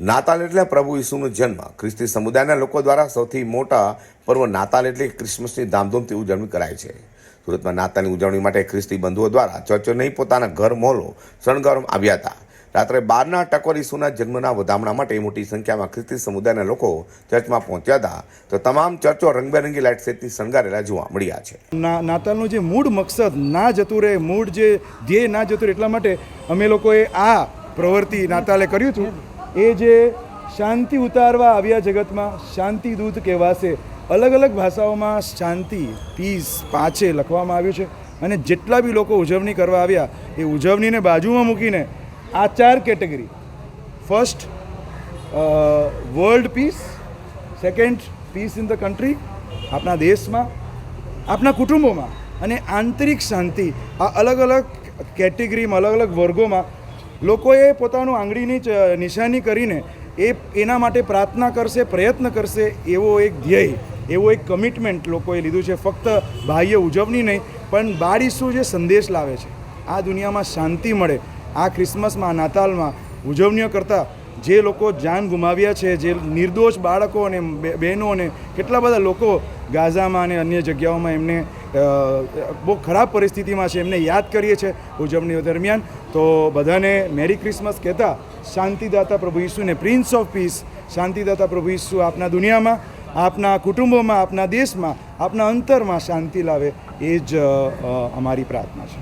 નાતાલ એટલે પ્રભુ ઈસુનો જન્મ. ખ્રિસ્તી સમુદાયના લોકો દ્વારા સૌથી મોટા પર્વ નાતાલ એટલે ક્રિસમસની ધામધૂમથી ઉજવણી કરાય છે. સુરતમાં નાતાલની ઉજવણી માટે ખ્રિસ્તી બંધુઓ દ્વારા ચર્ચો નહીં પોતાના ઘર મોહલો શણગારવામાં આવ્યા હતા. રાત્રે બારના ટકોર ઈસુના જન્મના વધામણા માટે મોટી સંખ્યામાં ખ્રિસ્તી સમુદાયના લોકો ચર્ચમાં પહોંચ્યા હતા. તો તમામ ચર્ચો રંગબેરંગી લાઇટ સેટથી શણગારેલા જોવા મળ્યા છે. નાતાલનું જે મૂળ મકસદ ના જતું રહે, મૂળ જે ધ્યેય ના જતું રહે એટલા માટે અમે લોકોએ આ પ્રવૃત્તિ નાતાલે કર્યું હતું. એ જે શાંતિ ઉતારવા આવ્યા જગતમાં, શાંતિ દૂત કહેવાશે, અલગ અલગ ભાષાઓમાં શાંતિ પીસ પાંચે લખવામાં આવ્યું છે. અને જેટલા બી લોકો ઉજવણી કરવા આવ્યા, એ ઉજવણીને બાજુમાં મૂકીને આ ચાર category. First world peace second peace in the country આપણા દેશમાં, આપણા કુટુંબોમાં. અને આંતરિક શાંતિ, આ અલગ અલગ કેટેગરીમાં, અલગ અલગ વર્ગોમાં, લોકોએ પોતાનું આંગળીની નિશાની કરીને એ, એના માટે પ્રાર્થના કરશે, પ્રયત્ન કરશે, એવો એક ધ્યેય, એવો એક કમિટમેન્ટ લોકોએ લીધું છે. ફક્ત બાહ્ય ઉજવણી નહીં, પણ બાળ જે સંદેશ લાવે છે. આ દુનિયામાં શાંતિ મળે આ ક્રિસમસમાં, નાતાલમાં ઉજવણીઓ કરતાં જે લોકો જાન ગુમાવ્યા છે, જે નિર્દોષ બાળકો અને બહેનો અને કેટલા બધા લોકો ગાઝામાં અને અન્ય જગ્યાઓમાં એમને બહુ ખરાબ પરિસ્થિતિમાં છે, એમને યાદ કરીએ છીએ ઉજવણીઓ દરમિયાન. તો બધાને મેરી ક્રિસમસ કહેતા, શાંતિદાતા પ્રભુ ઈસુને પ્રિન્સ ઓફ પીસ. શાંતિદાતા પ્રભુ ઈસુ આપના દુનિયામાં, આપના કુટુંબોમાં, આપના દેશમાં, આપના અંતરમાં શાંતિ લાવે. એ જ અમારી પ્રાર્થના છે.